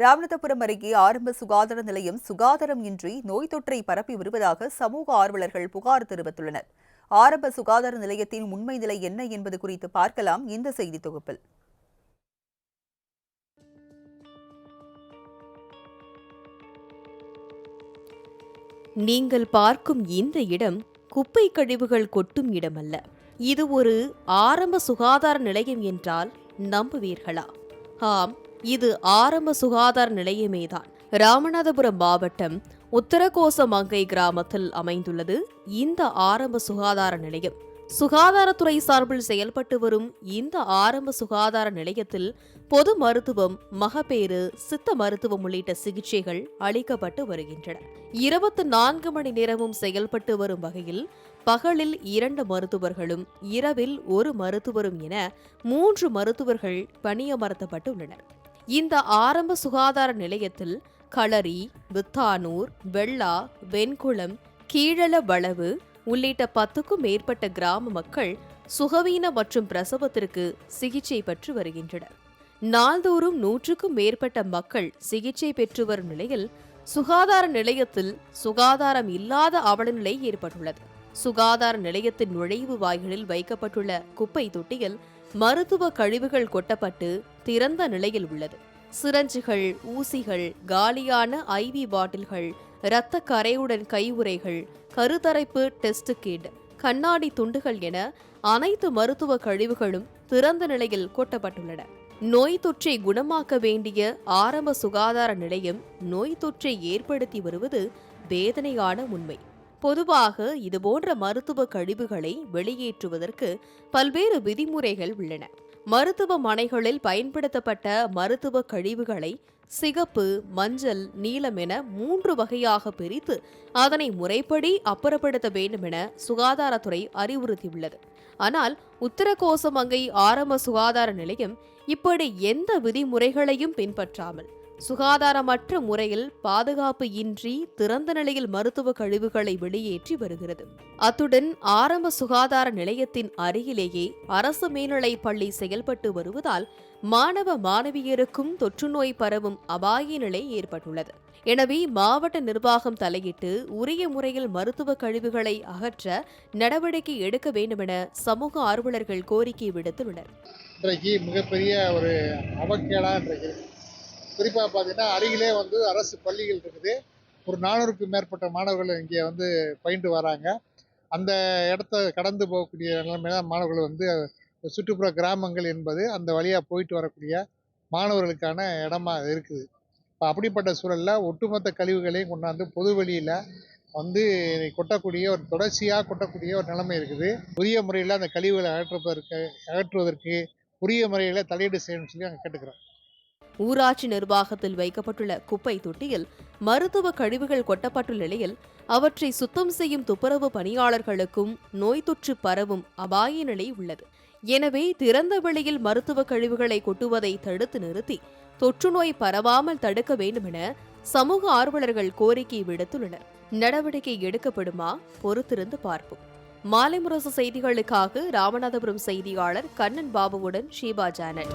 ராமநாதபுரம் அருகே ஆரம்ப சுகாதார நிலையம் சுகாதாரம் இன்றி நோய் தொற்றை பரப்பி வருவதாக சமூக ஆர்வலர்கள் புகார் தெரிவித்துள்ளனர். ஆரம்ப சுகாதார நிலையத்தின் உண்மை நிலை என்ன என்பது குறித்து பார்க்கலாம் இந்த செய்தி தொகுப்பில். நீங்கள் பார்க்கும் இந்த இடம் குப்பை கழிவுகள் கொட்டும் இடமல்ல. இது ஒரு ஆரம்ப சுகாதார நிலையம் என்றால் நம்புவீர்களா? ஆம் இது ஆரம்ப சுகாதார நிலையமேதான். ராமநாதபுரம் மாவட்டம் உத்தரகோசமங்கை கிராமத்தில் அமைந்துள்ளது. இந்த ஆரம்ப சுகாதார நிலையம் சுகாதாரத்துறை சார்பில் செயல்பட்டு வரும் இந்த ஆரம்ப சுகாதார நிலையத்தில் பொது மருத்துவம் மகப்பேறு சித்த மருத்துவம் உள்ளிட்ட சிகிச்சைகள் அளிக்கப்பட்டு வருகின்றன. இருபத்தி நான்கு மணி நேரமும் செயல்பட்டு வரும் வகையில் பகலில் இரண்டு மருத்துவர்களும் இரவில் ஒரு மருத்துவரும் என மூன்று மருத்துவர்கள் பணியமர்த்தப்பட்டுள்ளனர். இந்த ஆரம்ப சுகாதார நிலையத்தில் களரி வித்தானூர் வெள்ளா வெண்குளம் கீழள வளவு உள்ளிட்ட பத்துக்கும் மேற்பட்ட கிராம மக்கள் சுகவீன மற்றும் பிரசவத்திற்கு சிகிச்சை பெற்று வருகின்றனர். நாள்தோறும் நூற்றுக்கும் மேற்பட்ட மக்கள் சிகிச்சை பெற்று வரும் நிலையில் சுகாதார நிலையத்தில் சுகாதாரம் இல்லாத அவலநிலை ஏற்பட்டுள்ளது. சுகாதார நிலையத்தின் நுழைவு வாய்களில் வைக்கப்பட்டுள்ள குப்பை தொட்டியில் மருத்துவ கழிவுகள் கொட்டப்பட்டு திறந்த நிலையில் உள்ளது. சிரஞ்சுகள் ஊசிகள் காலியான ஐவி பாட்டில்கள் இரத்த கரையுடன் கையுறைகள் கருத்தரைப்பு டெஸ்ட் கிட் கண்ணாடி துண்டுகள் என அனைத்து மருத்துவ கழிவுகளும் திறந்த நிலையில் கொட்டப்பட்டுள்ளன. நோய் தொற்றை குணமாக்க வேண்டிய ஆரம்ப சுகாதார நிலையம் நோய் தொற்றை ஏற்படுத்தி வருவது வேதனையான உண்மை. பொதுவாக இதுபோன்ற மருத்துவ கழிவுகளை வெளியேற்றுவதற்கு பல்வேறு விதிமுறைகள் உள்ளன. மருத்துவமனைகளில் பயன்படுத்தப்பட்ட மருத்துவ கழிவுகளை சிகப்பு மஞ்சள் நீலம் என மூன்று வகையாக பிரித்து அதனை முறைப்படி அப்புறப்படுத்த வேண்டும் என சுகாதாரத்துறை அறிவுறுத்தியுள்ளது. ஆனால் உத்தரகோசமங்கை ஆரம்ப சுகாதார நிலையம் இப்படி எந்த விதிமுறைகளையும் பின்பற்றாமல் சுகாதாரமற்ற முறையில் பாதுகாப்பு இன்றி திறந்த நிலையில் மருத்துவ கழிவுகளை வெளியேற்றி வருகிறது. அத்துடன் ஆரம்ப சுகாதார நிலையத்தின் அருகிலேயே அரசு மேல்நிலை பள்ளி செயல்பட்டு வருவதால் மாணவ மாணவியருக்கும் தொற்றுநோய் பரவும் அபாய நிலை ஏற்பட்டுள்ளது. எனவே மாவட்ட நிர்வாகம் தலையிட்டு உரிய முறையில் மருத்துவ கழிவுகளை அகற்ற நடவடிக்கை எடுக்க வேண்டுமென சமூக ஆர்வலர்கள் கோரிக்கை விடுத்துள்ளனர். இன்றைக்கு மிகப்பெரிய ஒரு அவக்கேடா இன்றைக்கு குறிப்பாக பார்த்தீங்கன்னா அருகிலே வந்து அரசு பள்ளிகள் இருக்குது. ஒரு நானூறுக்கும் மேற்பட்ட மாணவர்கள் இங்கே வந்து பயின்று வராங்க. அந்த இடத்த கடந்து போகக்கூடிய நிலைமையில மாணவர்கள் வந்து சுற்றுப்புற கிராமங்கள் என்பது அந்த வழியாக போயிட்டு வரக்கூடிய மாணவர்களுக்கான இடமா இருக்குது. இப்போ அப்படிப்பட்ட சூழலில் ஒட்டுமொத்த கழிவுகளையும் கொண்டாந்து பொது வெளியில் வந்து கொட்டக்கூடிய ஒரு தொடர்ச்சியாக கொட்டக்கூடிய ஒரு நிலைமை இருக்குது. உரிய முறையில் அந்த கழிவுகளை அகற்றுவதற்கு அகற்றுவதற்கு உரிய முறையில் தலையீடு செய்யணும்னு சொல்லி நாங்கள் கேட்டுக்கிறோம். ஊராட்சி நிர்வாகத்தில் வைக்கப்பட்டுள்ள குப்பை தொட்டியில் மருத்துவ கழிவுகள் கொட்டப்பட்டுள்ள நிலையில் அவற்றை சுத்தம் செய்யும் துப்புரவு பணியாளர்களுக்கும் நோய் தொற்று பரவும் அபாய நிலை உள்ளது. எனவே திறந்த வெளியில் மருத்துவ கழிவுகளை கொட்டுவதை தடுத்து நிறுத்தி தொற்றுநோய் பரவாமல் தடுக்க வேண்டுமென சமூக ஆர்வலர்கள் கோரிக்கை விடுத்துள்ளனர். நடவடிக்கை எடுக்கப்படுமா? பொறுத்திருந்து பார்ப்போம். மாலை முரசு செய்திகளுக்காக ராமநாதபுரம் செய்தியாளர் கண்ணன் பாபுவுடன் ஷீபா ஜானட்